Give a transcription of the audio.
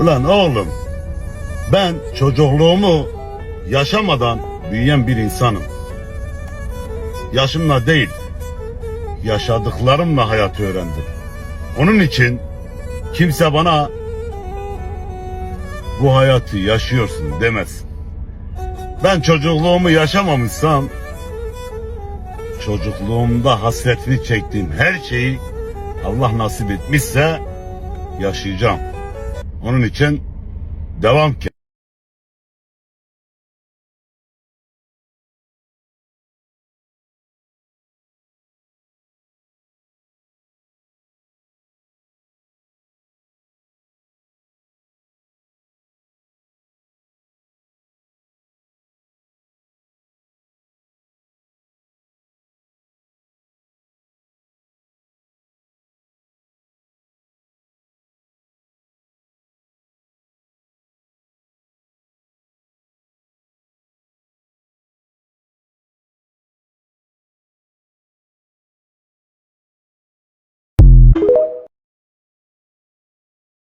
Ulan oğlum ben çocukluğumu yaşamadan büyüyen bir insanım. Yaşımla değil, yaşadıklarımla hayatı öğrendim. Onun için kimse bana bu hayatı yaşıyorsun demez. Ben çocukluğumu yaşamamışsam çocukluğumda hasretini çektiğim her şeyi Allah nasip etmişse yaşayacağım. Onun için devam ki.